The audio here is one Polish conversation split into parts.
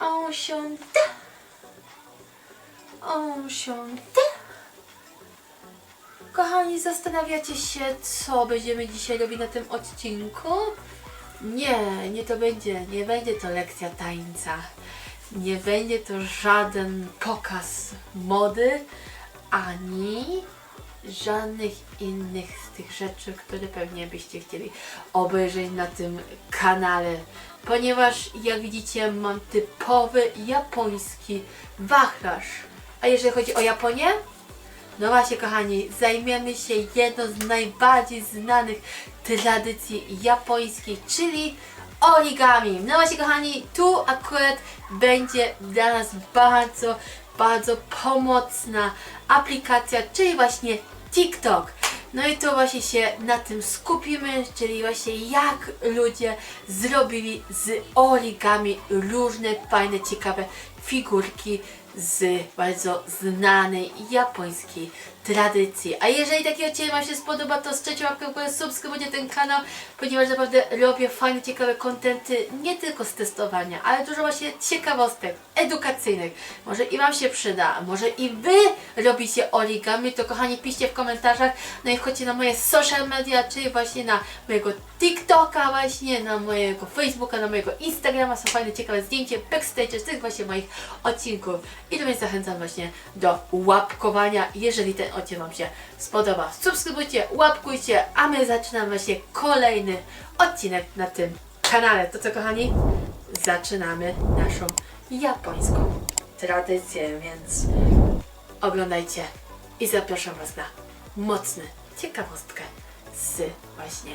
Osiądę. Osiądę. Kochani, zastanawiacie się, co będziemy dzisiaj robić na tym odcinku? Nie, nie to będzie, nie będzie to lekcja tańca. Nie będzie to żaden pokaz mody, ani żadnych innych z tych rzeczy, które pewnie byście chcieli obejrzeć na tym kanale. Ponieważ jak widzicie mam typowy japoński wachlarz. A jeżeli chodzi o Japonię, no właśnie kochani, zajmiemy się jedną z najbardziej znanych tradycji japońskich, czyli origami. No właśnie kochani, tu akurat będzie dla nas bardzo, bardzo pomocna aplikacja, czyli właśnie TikTok. No i tu właśnie się na tym skupimy, czyli właśnie jak ludzie zrobili z origami różne fajne, ciekawe figurki z bardzo znanej japońskiej tradycji. A jeżeli taki odcinek Wam się spodoba, to z trzecią łapką w górę subskrybujcie ten kanał, ponieważ naprawdę robię fajne, ciekawe kontenty, nie tylko z testowania, ale dużo właśnie ciekawostek edukacyjnych. Może i Wam się przyda, może i Wy robicie origami, to kochani piszcie w komentarzach, no i wchodźcie na moje social media, czyli właśnie na mojego TikToka właśnie, na mojego Facebooka, na mojego Instagrama, są fajne, ciekawe zdjęcia, backstage z tych właśnie moich odcinków. I również zachęcam właśnie do łapkowania, jeżeli ten odcinek Wam się spodoba. Subskrybujcie, łapkujcie, a my zaczynamy właśnie kolejny odcinek na tym kanale. To co kochani? Zaczynamy naszą japońską tradycję, więc oglądajcie i zapraszam Was na mocny ciekawostkę z właśnie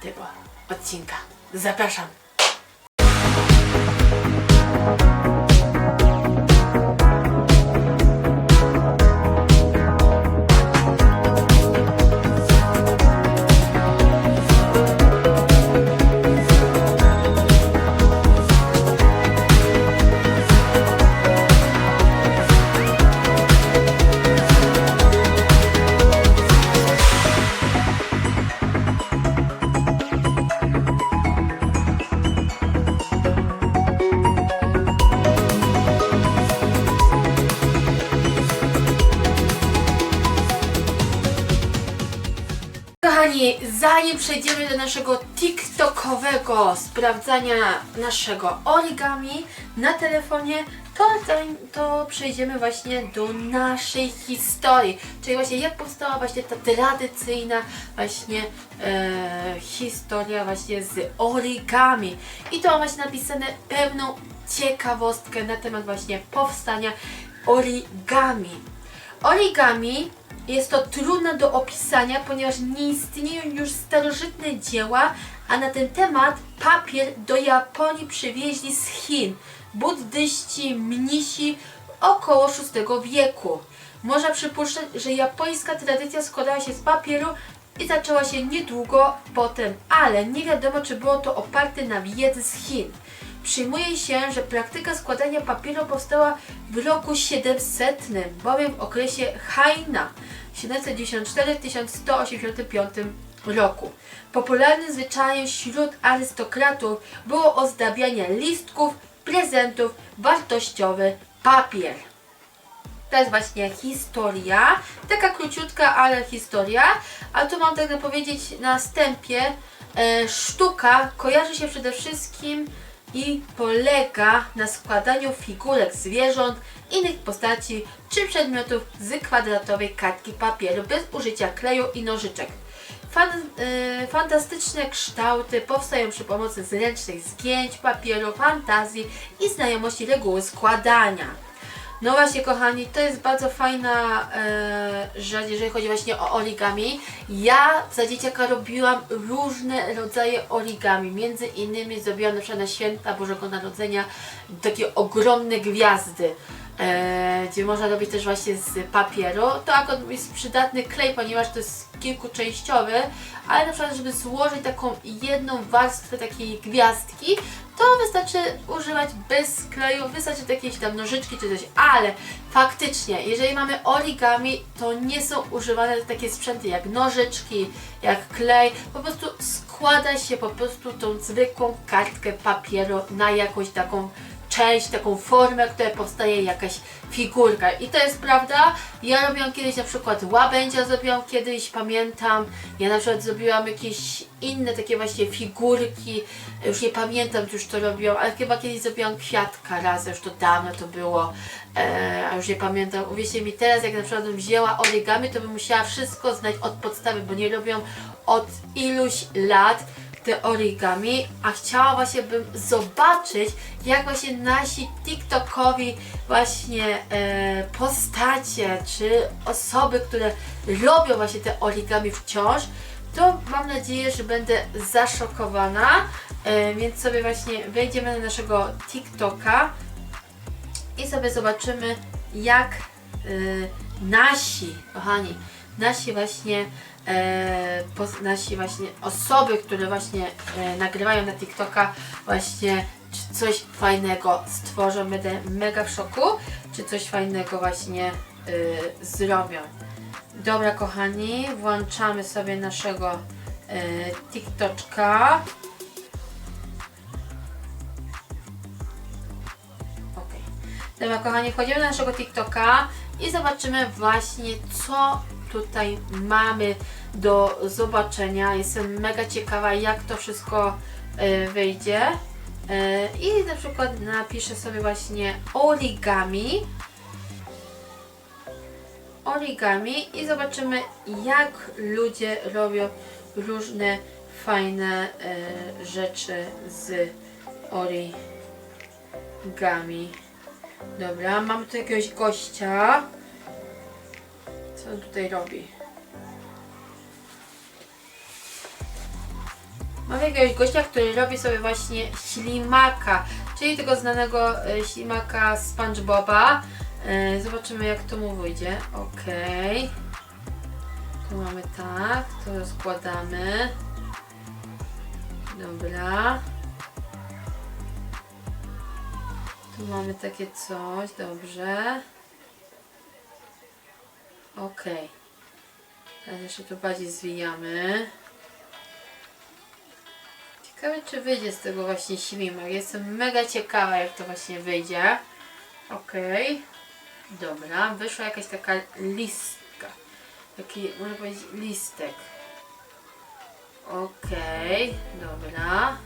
tego odcinka. Zapraszam! Zanim przejdziemy do naszego TikTokowego sprawdzania naszego origami na telefonie, to, to przejdziemy właśnie do naszej historii. Czyli właśnie jak powstała właśnie ta tradycyjna właśnie e, historia właśnie z origami. I to właśnie napisane pewną ciekawostkę na temat właśnie powstania origami. Origami jest to trudne do opisania, ponieważ nie istnieją już starożytne dzieła, a na ten temat papier do Japonii przywieźli z Chin buddyści, mnisi około VI wieku. Można przypuszczać, że japońska tradycja składała się z papieru i zaczęła się niedługo potem, ale nie wiadomo, czy było to oparte na wiedzy z Chin. Przyjmuje się, że praktyka składania papieru powstała w roku 700, bowiem w okresie Haina 794-1185 roku. Popularnym zwyczajem wśród arystokratów było ozdabianie listków, prezentów, wartościowy papier. To jest właśnie historia, taka króciutka, ale historia. A tu mam tak powiedzieć na wstępie, e, sztuka kojarzy się przede wszystkim i polega na składaniu figurek zwierząt, innych postaci czy przedmiotów z kwadratowej kartki papieru bez użycia kleju i nożyczek. Fan, e, fantastyczne kształty powstają przy pomocy zręcznych zgięć, papieru, fantazji i znajomości reguły składania. No właśnie kochani, to jest bardzo fajna e, rzecz, jeżeli chodzi właśnie o origami. Ja za dzieciaka robiłam różne rodzaje origami. Między innymi zrobiłam na przykład na święta Bożego Narodzenia takie ogromne gwiazdy. E, gdzie można robić też właśnie z papieru. To akurat jest przydatny klej, ponieważ to jest kilkuczęściowy, ale na przykład, żeby złożyć taką jedną warstwę takiej gwiazdki, to wystarczy używać bez kleju, wystarczy jakieś tam nożyczki czy coś, ale faktycznie, jeżeli mamy origami, to nie są używane takie sprzęty jak nożyczki, jak klej, po prostu składa się po prostu tą zwykłą kartkę papieru na jakąś taką część, taką formę, która powstaje jakaś figurka. I to jest prawda. Ja robiłam kiedyś na przykład łabędzia, zrobiłam kiedyś, pamiętam. Ja na przykład zrobiłam jakieś inne takie właśnie figurki. Już nie pamiętam, czy już to robiłam, ale chyba kiedyś zrobiłam kwiatka raz, już to dawno to było. E, a już nie pamiętam. Uwierzcie mi, teraz jak na przykład bym wzięła origami, to bym musiała wszystko znać od podstawy, bo nie robią od iluś lat te origami, a chciała właśnie bym zobaczyć, jak właśnie nasi TikTokowi właśnie e, postacie, czy osoby, które robią właśnie te origami wciąż, to mam nadzieję, że będę zaszokowana, e, więc sobie właśnie wejdziemy na naszego TikToka i sobie zobaczymy, jak y, nasi, kochani, nasi właśnie, e, nasi właśnie osoby, które właśnie e, nagrywają na TikToka, właśnie czy coś fajnego stworzą. Będę mega w szoku, czy coś fajnego właśnie y, zrobią. Dobra, kochani, włączamy sobie naszego y, TikToczka. Okej. Dobra, kochani, wchodzimy na naszego TikToka i zobaczymy właśnie, co tutaj mamy do zobaczenia. Jestem mega ciekawa, jak to wszystko e, wyjdzie. E, I na przykład napiszę sobie właśnie origami. Origami i zobaczymy, jak ludzie robią różne fajne e, rzeczy z origami. Dobra, mam tu jakiegoś gościa. Co on tutaj robi? Mam jakiegoś gościa, który robi sobie właśnie ślimaka, czyli tego znanego e, ślimaka SpongeBoba. E, Zobaczymy jak to mu wyjdzie. Okej. Tu mamy tak, to rozkładamy. Dobra. Tu mamy takie coś, dobrze. Okej. Teraz jeszcze tu bardziej zwijamy. Ciekawe czy wyjdzie z tego właśnie ślimak. Jestem mega ciekawa jak to właśnie wyjdzie. Okej. Dobra, wyszła jakaś taka listka. Taki, można powiedzieć, listek. Okej, dobra.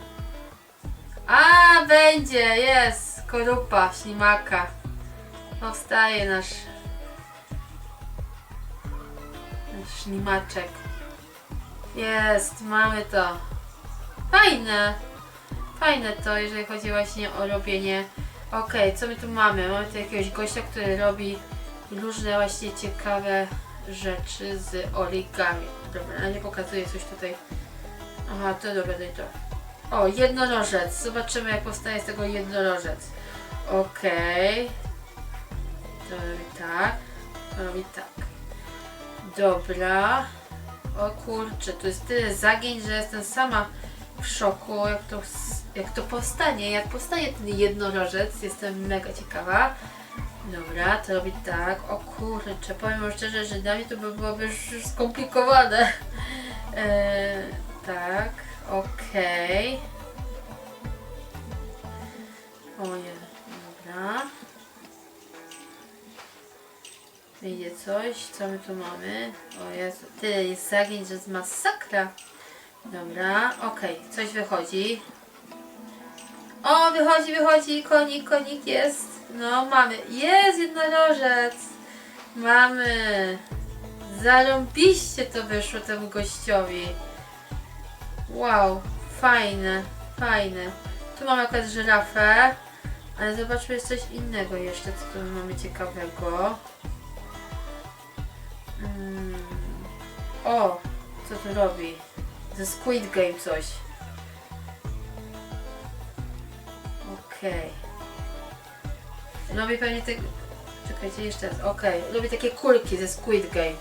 A, będzie, jest! Korupa, ślimaka. Powstaje nasz... ślimaczek. Jest, mamy to. Fajne. Fajne to, jeżeli chodzi właśnie o robienie. Okej, co my tu mamy? Mamy tu jakiegoś gościa, który robi różne właśnie ciekawe rzeczy z origami. Dobra, ale nie pokazuję coś tutaj. Aha, to dobra, to i to. O, jednorożec. Zobaczymy jak powstaje z tego jednorożec. Okej. To robi tak. To robi tak. Dobra. O kurczę, tu jest tyle zagięć, że jestem sama w szoku, jak to, jak to powstanie, jak powstaje ten jednorożec. Jestem mega ciekawa. Dobra, to robi tak. O kurczę, powiem szczerze, że dla mnie to by byłoby już skomplikowane. Eee, tak, okej. Oje, dobra. Wyjdzie coś, co my tu mamy? O Jezu, tyle jest zagięć, że jest masakra. Dobra, okej, coś wychodzi. O, wychodzi, wychodzi, konik, konik jest. No, mamy. Jest jednorożec. Mamy. Zarąbiście to wyszło temu gościowi. Wow, fajne, fajne. Tu mamy akurat żyrafę, ale zobaczmy jest coś innego jeszcze, co tu mamy ciekawego. Mm. O, co tu robi? Ze Squid Game coś. Okej. Robi pewnie te... Czekajcie jeszcze raz. Okej. Robi takie kulki ze Squid Game.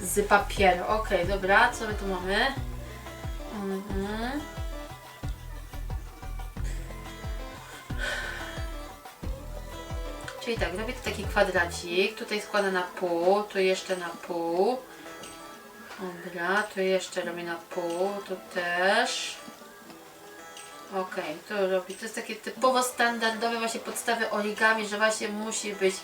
Z papieru. Okej, dobra. Co my tu mamy? Mhm. Czyli tak, robię tu taki kwadracik. Tutaj składa na pół. Tu jeszcze na pół. Dobra, tu jeszcze robię na pół. Tu też. Okej, to robi. To jest takie typowo standardowe właśnie podstawy origami, że właśnie musi być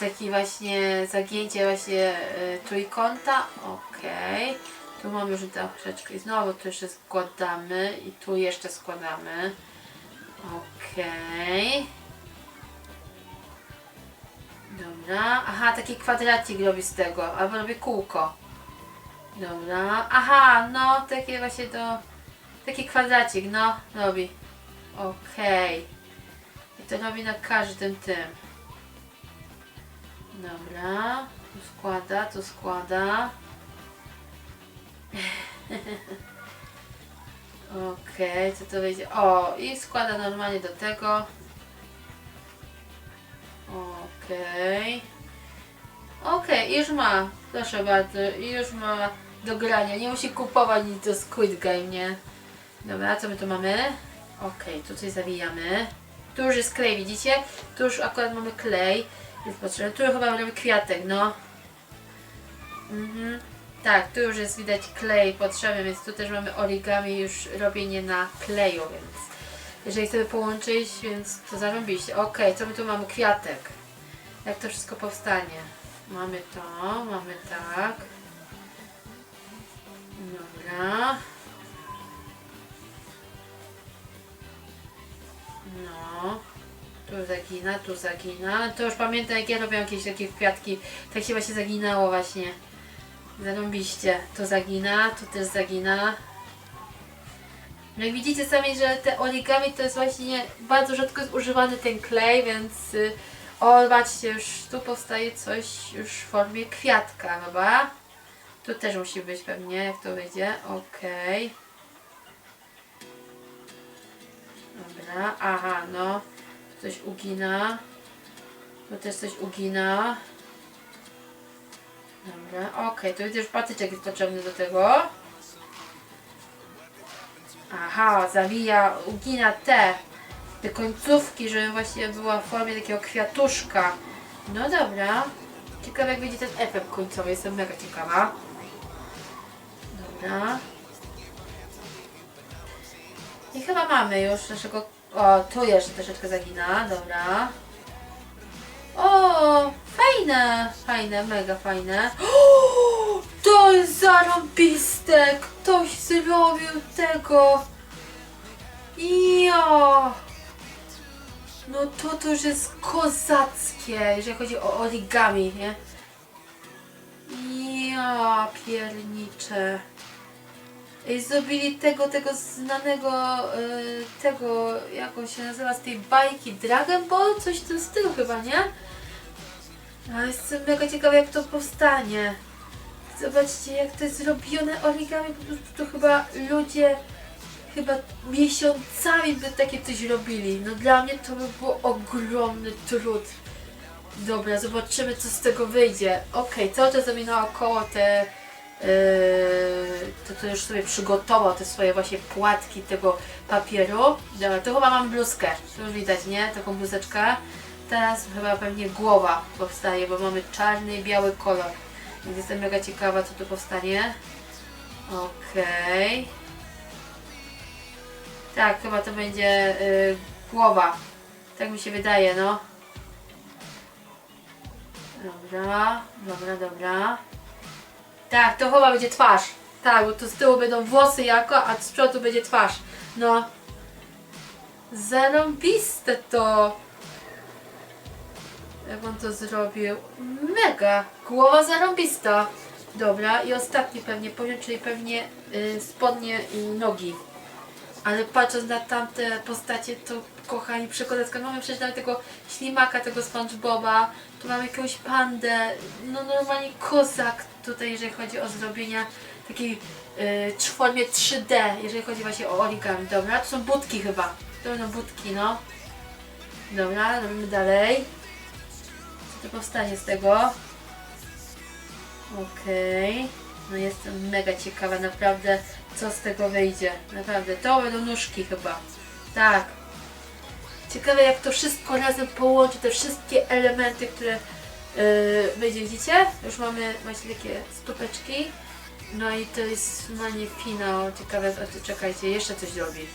taki właśnie zagięcie właśnie y, trójkąta. Okej. Tu mamy już troszeczkę i znowu tu jeszcze składamy i tu jeszcze składamy. Okej. Dobra. Aha, taki kwadracik robi z tego, albo robi kółko. Dobra. Aha, no takie właśnie do... Taki kwadracik, no, robi. Okej. I to robi na każdym tym. Dobra. Tu składa, tu składa. Okej, co to wyjdzie? O, i składa normalnie do tego. Okej. Okej, już ma. Proszę bardzo, już ma do grania. Nie musi kupować nic do Squid Game, nie? Dobra, co my tu mamy? Okej, tu coś zawijamy. Tu już jest klej, widzicie? Tu już akurat mamy klej. Jest potrzebny. Tu chyba mamy kwiatek, no. Mhm. Tak, tu już jest widać klej potrzebny, więc tu też mamy origami już robienie na kleju, więc jeżeli chcemy połączyć, więc to zarąbiście. Okej, co my tu mamy? Kwiatek. Jak to wszystko powstanie? Mamy to, mamy tak. Dobra. No. Tu zagina, tu zagina. To już pamiętam jak ja robiłam jakieś takie kwiatki. Tak się właśnie zaginało właśnie. Zarąbiście. To zagina, tu też zagina. No jak widzicie sami, że te origami to jest właśnie bardzo rzadko jest używany ten klej, więc y, o zobaczcie, już tu powstaje coś już w formie kwiatka chyba. Tu też musi być pewnie, jak to wyjdzie. Okej. Dobra, aha, no. Tu Coś ugina. Tu też coś ugina. Dobra, okej, tu jest już patyczek jest potrzebny do tego. Aha, zawija, ugina te, te końcówki, żeby właśnie była w formie takiego kwiatuszka. No dobra. Ciekawe jak będzie ten efekt końcowy, jestem mega ciekawa. Dobra. I chyba mamy już naszego... O, tu jeszcze troszeczkę zagina, dobra. O, fajne, fajne, mega fajne. O, to jest zarąbiste! Ktoś zrobił tego. Jo! No to to już jest kozackie, jeżeli chodzi o origami, nie? Ja piernicze. Ej, zrobili tego, tego znanego, y, tego, jak on się nazywa, z tej bajki Dragon Ball? Coś w tym stylu chyba, nie? Ale jestem mega ciekawa jak to powstanie. Zobaczcie jak to jest zrobione origami, po prostu to chyba ludzie chyba miesiącami by takie coś robili. No dla mnie to by był ogromny trud. Dobra, zobaczymy co z tego wyjdzie. Okej, cały czas naokoło te Yy, to, to już sobie przygotował te swoje właśnie płatki tego papieru. Dobra, to chyba mam bluzkę, tu już widać, nie? Taką bluzeczkę. Teraz chyba pewnie głowa powstaje, bo mamy czarny i biały kolor. Więc jestem mega ciekawa, co tu powstanie. Okej. Tak, chyba to będzie yy, głowa. Tak mi się wydaje, no. Dobra, dobra, dobra. Tak, to chyba będzie twarz. Tak, bo tu z tyłu będą włosy jako, a z przodu będzie twarz. No. Zarąbiste to. Jak on to zrobił? Mega. Głowa zarąbista. Dobra, i ostatni pewnie powiem, czyli pewnie y, spodnie i nogi. Ale patrząc na tamte postacie, to kochani przekozacka, mamy przecież nawet tego ślimaka, tego SpongeBoba, tu mamy jakąś pandę, no normalnie kozak tutaj, jeżeli chodzi o zrobienia takiej w formie 3D, jeżeli chodzi właśnie o origami. Dobra, to są budki chyba, to będą budki, no. Dobra, robimy dalej. To powstanie z tego? Okej. No jestem mega ciekawa naprawdę, co z tego wyjdzie. Naprawdę, to będą nóżki chyba. Tak. Ciekawe jak to wszystko razem połączy, te wszystkie elementy, które yy, widzicie? Już mamy właśnie takie stopeczki. No i to jest normalnie finał. Ciekawe, czekajcie, jeszcze coś robi.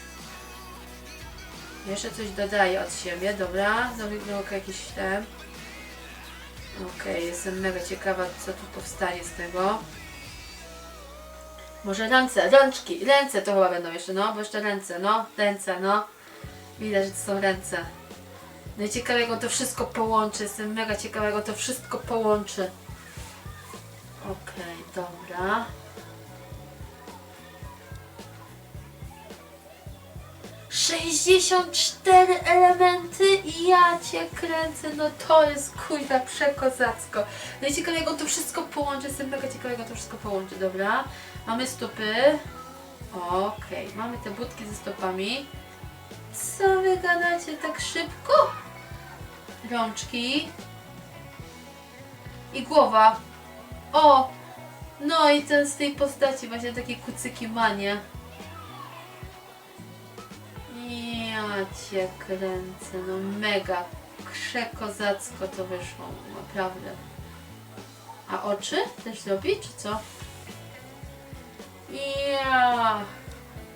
Jeszcze coś dodaję od siebie, dobra? Zrobię jakiś ten. Okej, jestem mega ciekawa, co tu powstanie z tego. Może ręce, rączki, ręce to chyba będą jeszcze, no, bo jeszcze ręce, no, ręce, no. Widać, że to są ręce. No i ciekawe, jak on to wszystko połączy. Jestem mega on to wszystko połączy. Okej, dobra. Sześćdziesiąt cztery elementy i ja cię kręcę, no to jest kuźwa przekozacko. No i ciekawe jak on to wszystko połączy, jestem mega on to wszystko połączy, dobra. Mamy stopy. Okej, mamy te budki ze stopami. Co wy gadacie tak szybko? Rączki. I głowa. O! No i ten z tej postaci właśnie takie kucyki manie. Ja cię kręcę, no mega. Przekozacko to wyszło, naprawdę. A oczy też zrobi, czy co? Ja.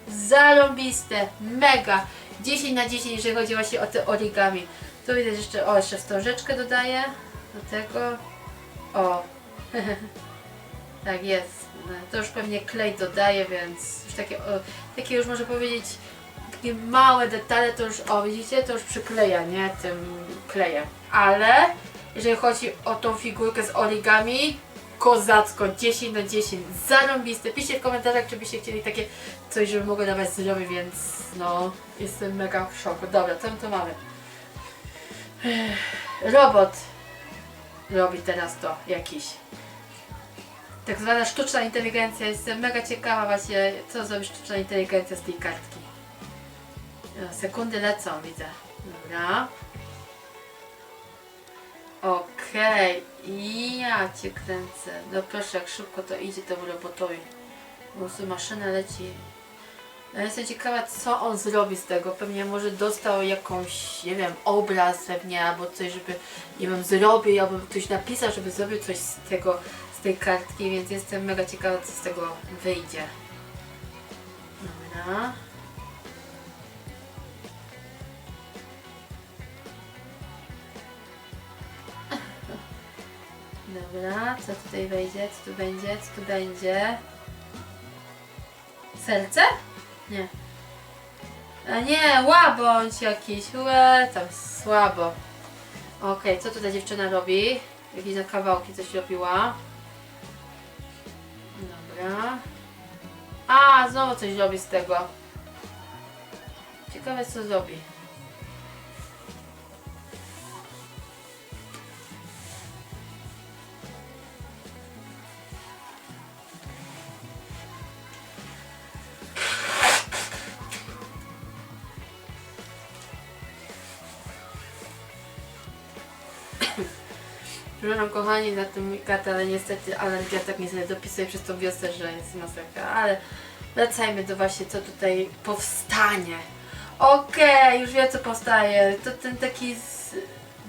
Zarąbiste, mega. 10 na 10, jeżeli chodzi właśnie o te origami. Tu widać jeszcze, o, jeszcze wstążeczkę dodaję do tego. O, tak jest. No, To już pewnie klej dodaję, więc już takie, o, takie już można powiedzieć, takie małe detale to już, o widzicie, to już przykleja, nie, tym klejem. Ale jeżeli chodzi o tą figurkę z origami, kozacko, 10 na 10, zarąbiste. Piszcie w komentarzach, czy byście chcieli takie coś, żeby mogło dawać zrobić, więc no, jestem mega w szoku. Dobra, co tu mamy? Robot robi teraz to jakiś. Tak zwana sztuczna inteligencja. Jestem mega ciekawa właśnie, co zrobi sztuczna inteligencja z tej kartki. No, Sekundy lecą, widzę. Dobra. Okej, i ja cię kręcę. No proszę, jak szybko to idzie temu robotowi. Po prostu maszyna leci. Ja jestem ciekawa, co on zrobi z tego. Pewnie może dostał jakąś, nie wiem, obraz pewnie, albo coś, żeby, nie wiem, zrobił, albo ktoś napisał, żeby zrobił coś z tego, z tej kartki, więc jestem mega ciekawa, co z tego wyjdzie. Dobra. Dobra, co tutaj wejdzie, co tu będzie, co tu będzie? Serce? Nie. A nie, łabądź jakiś, łe, tam słabo. Okej, co tutaj dziewczyna robi? Jakieś na kawałki coś robiła. Dobra. A, znowu coś robi z tego. Ciekawe co zrobi. Przepraszam kochani na tym mikata, ale niestety alergia tak niestety dopisuje przez tą wiosnę, że jest masakra. Ale wracajmy do właśnie co tutaj powstanie. Okej, już wiem co powstaje. To ten taki z...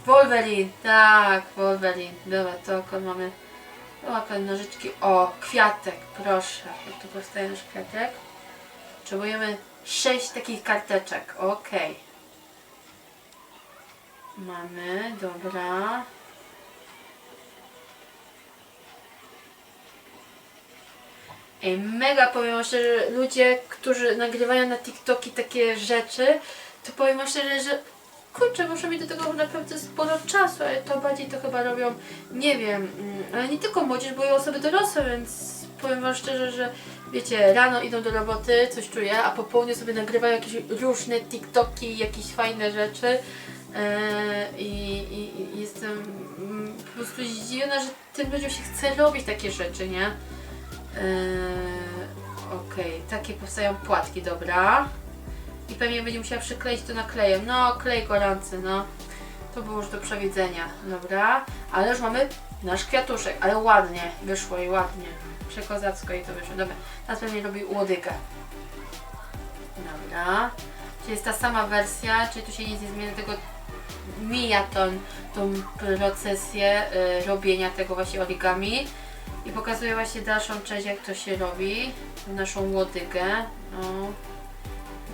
Wolverine, tak, Wolverine. Dobra, to okon mamy. O, okon, nożyczki. O, kwiatek, proszę. Tu powstaje nasz kwiatek? Potrzebujemy sześć takich karteczek. Okej. Mamy, dobra. Mega powiem szczerze, ludzie, którzy nagrywają na TikToki takie rzeczy, to powiem szczerze, że kurczę, muszę mieć do tego naprawdę sporo czasu, ale to bardziej to chyba robią, nie wiem, mm, ale nie tylko młodzież, bo i osoby dorosłe, więc powiem wam szczerze, że wiecie, rano idą do roboty, coś czuję, a po południu sobie nagrywają jakieś różne TikToki, jakieś fajne rzeczy. Eee, i, i, I jestem mm, po prostu zdziwiona, że tym ludziom się chce robić takie rzeczy, nie? Eee, Okej, takie powstają płatki, dobra. I pewnie będzie musiała przykleić to naklejem. No, klej gorący, no. To było już do przewidzenia, dobra. Ale już mamy nasz kwiatuszek, ale ładnie wyszło i ładnie. Przekozacko i to wyszło. Dobra, teraz pewnie robi łodygę. Dobra. Czyli jest ta sama wersja, czyli tu się nic nie zmienia, tylko mija tą, tą procesję y, robienia tego właśnie origami. I pokazuję właśnie dalszą część, jak to się robi. Naszą łodygę. No.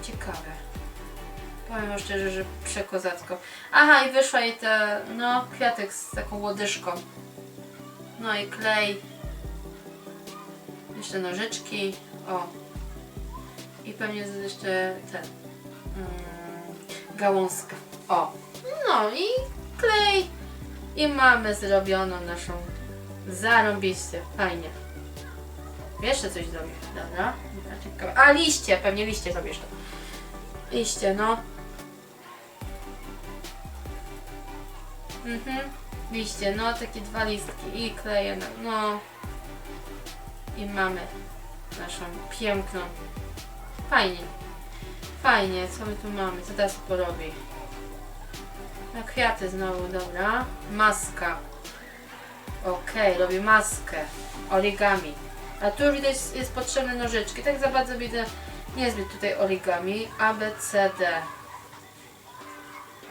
Ciekawe. Powiem szczerze, że przekozacko. Aha, i wyszła jej ta, no, kwiatek z taką łodyżką. No i klej. Jeszcze nożyczki. O. I pewnie jeszcze ten. Mm, gałązka. O. No i klej. I mamy zrobioną naszą zarąbiście. Fajnie. Jeszcze coś zrobię. Dobra. A liście, pewnie liście zrobisz to. Liście, no. Mhm. Liście, no takie dwa listki i kleję, na- no. I mamy naszą piękną. Fajnie. Fajnie, co my tu mamy? Co teraz porobi? Na kwiaty znowu, dobra. Maska. Okej, robi maskę. Origami. A tu już widać jest potrzebne nożyczki. Tak za bardzo widzę niezbyt tutaj origami. A, B, C, D.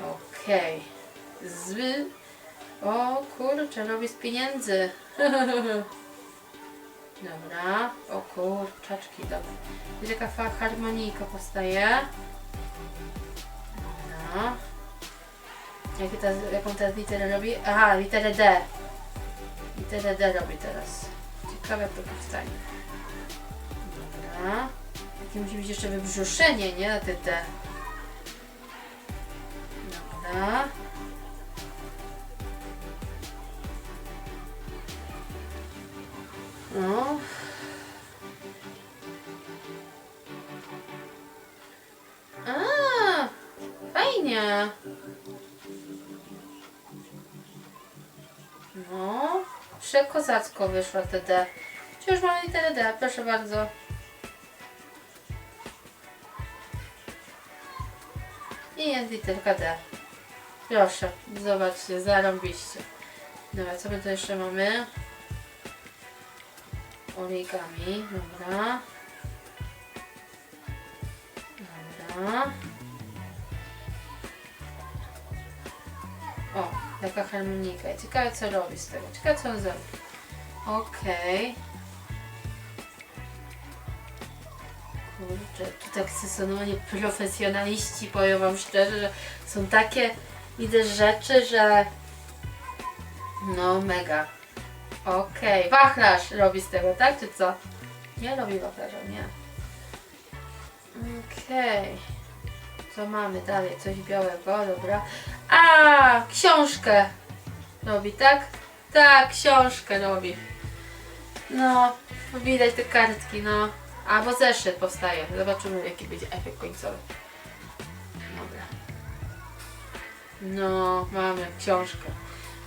Okej. Z... O kurczę, robi z pieniędzy. Dobra. O kurczaczki, dobra. Widzisz jaka harmonijka powstaje. Dobra. Jakie teraz, jaką teraz literę robi? Aha, literę D. Literę D robi teraz. Ciekawe to powstanie. Dobra. Jakie musi być jeszcze wybrzuszenie, nie? Na te D. Dobra. Przekozacko wyszła te D. Czy już mamy literę D? Proszę bardzo. I jest literka D. Proszę, zobaczcie, zarąbiście. Dobra, co my tu jeszcze mamy? Origami. Dobra. O, taka harmonika. Ciekawe co robi z tego. Ciekawe co on zrobi. Okej. Kurczę, tu tak profesjonaliści, powiem wam szczerze, że są takie, widzę rzeczy, że no mega. Okej, wachlarz robi z tego, tak czy co? Nie robi wachlarza, nie. Okej. Co mamy dalej? Coś białego, dobra. A, książkę robi, tak? Tak, książkę robi. No, widać te kartki, no. Albo zeszyt powstaje. Zobaczymy, jaki będzie efekt końcowy. Dobra. No, mamy książkę.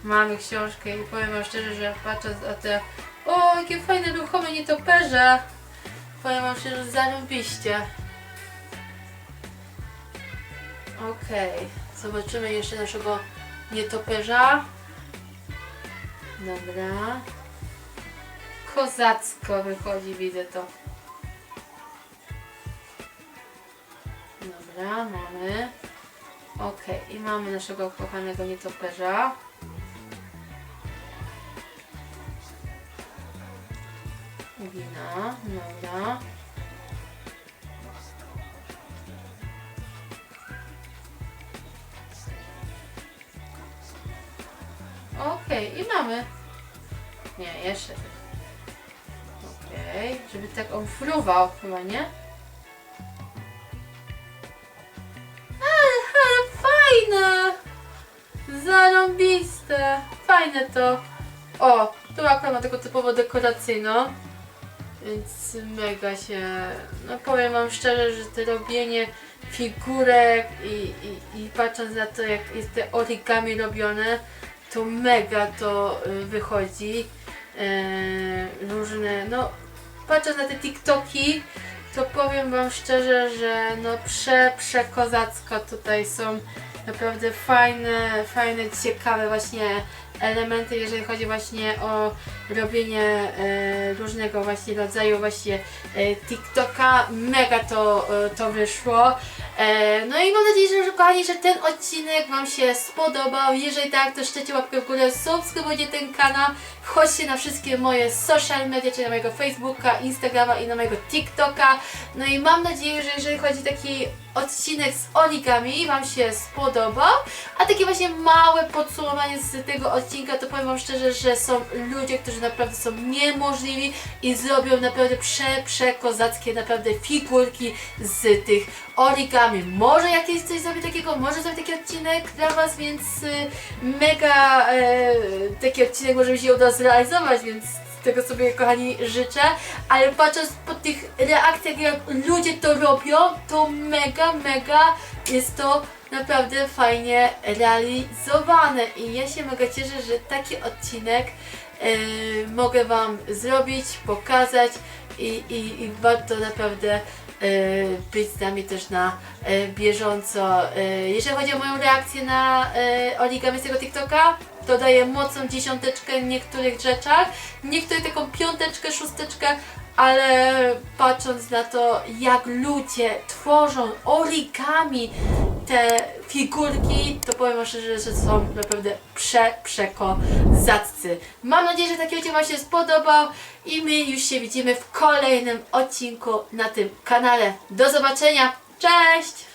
Mamy książkę i powiem wam szczerze, że patrząc na te... O, jakie fajne ruchome nietoperze! Powiem wam szczerze, zarąbiście. Okej, zobaczymy jeszcze naszego nietoperza. Dobra. Kozacko wychodzi, widzę to. Dobra, mamy. Okej, i mamy naszego kochanego nietoperza. Wina, dobra. Okej, i mamy. Nie, jeszcze. Okej, żeby tak on fruwał chyba, nie? Ale, ale fajne! Zarąbiste! Fajne to. O, tu akurat ma taką typowo dekoracyjną. Więc mega się... No powiem wam szczerze, że to robienie figurek i, i, i patrząc na to jak jest te origami robione, to mega to y, wychodzi. E, różne, no patrząc na te TikToki, to powiem wam szczerze, że no prze, przekozacko tutaj są naprawdę fajne, fajne, ciekawe właśnie elementy, jeżeli chodzi właśnie o robienie e, różnego właśnie rodzaju właśnie e, TikToka. Mega to, to wyszło. E, no i mam nadzieję, że, kochani, że ten odcinek Wam się spodobał. Jeżeli tak, to szczecie łapkę w górę, subskrybujcie ten kanał, wchodźcie na wszystkie moje social media, czyli na mojego Facebooka, Instagrama i na mojego TikToka. No i mam nadzieję, że jeżeli chodzi o taki odcinek z origami Wam się spodobał, a takie właśnie małe podsumowanie z tego odcinka, to powiem Wam szczerze, że są ludzie, którzy naprawdę są niemożliwi i zrobią naprawdę prze, naprawdę figurki z tych Może jakieś coś zrobię takiego, może zrobię taki odcinek dla Was, więc y, mega e, taki odcinek może mi się uda zrealizować, więc tego sobie kochani życzę, ale patrząc po tych reakcjach jak ludzie to robią, to mega, mega jest to naprawdę fajnie realizowane. I ja się mega cieszę, że taki odcinek e, mogę Wam zrobić, pokazać i, i, i warto naprawdę być z nami też na e, bieżąco. E, jeżeli chodzi o moją reakcję na origami z tego TikToka, to daję mocną dziesiąteczkę w niektórych rzeczach, niektóre taką piąteczkę, szósteczkę, ale patrząc na to, jak ludzie tworzą origami te figurki, to powiem wam szczerze, że są naprawdę prze, przekozaccy. Mam nadzieję, że taki odcinek Wam się spodobał i my już się widzimy w kolejnym odcinku na tym kanale. Do zobaczenia, cześć!